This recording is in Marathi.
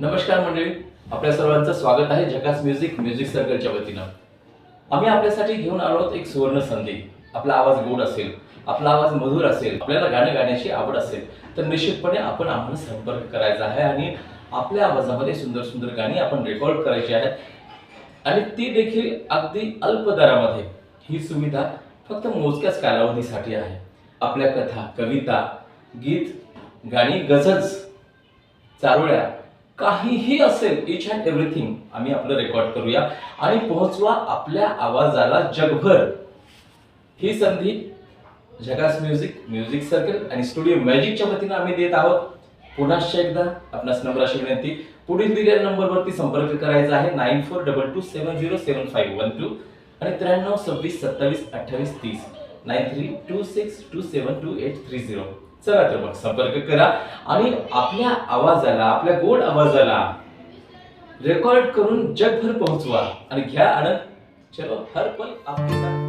नमस्कार मंडळी आपल्या सर्वांचं स्वागत आहे झकास म्युझिक म्युझिक सर्कलच्या वतीनं. आम्ही आपल्यासाठी घेऊन आलो आहोत एक सुवर्ण संधी. आपला आवाज गोड असेल आपला आवाज मधुर असेल आपल्याला गाणं गाण्याची आवड असेल तर निश्चितपणे आपण आम्हाला संपर्क करायचा आहे आणि आपल्या आवाजामध्ये सुंदर सुंदर गाणी आपण रेकॉर्ड करायची आहेत. आणि ती देखील अगदी अल्प दरामध्ये. ही सुविधा फक्त मोजक्याच कालावधीसाठी आहे. आपल्या कथा कविता गीत गाणी गझल्स चारोळ्या काहीही असेल इच अँड एव्हरीथिंग आम्ही आपलं रेकॉर्ड करूया. आणि पोहोचवा आपल्या आवाजाला जगभर. ही संधी जगास म्युझिक म्युझिक सर्कल आणि स्टुडिओ मॅजिकच्या वतीनं आम्ही देत आहोत. पुन्हा एकदा आपणास नंबर अशी विनंती. पुढील दिलेल्या नंबरवरती संपर्क करायचा आहे nine four double two seven zero seven five one two आणि त्र्याण्णव सव्वीस सत्तावीस अठ्ठावीस तीस nine three two six two seven two eight three zero चला तर मग संपर्क करा आणि आपल्या आवाजाला आपल्या गोड आवाजाला रेकॉर्ड करून जगभर पोहोचवा आणि घ्या आनंद. चलो हर पल आपके साथ.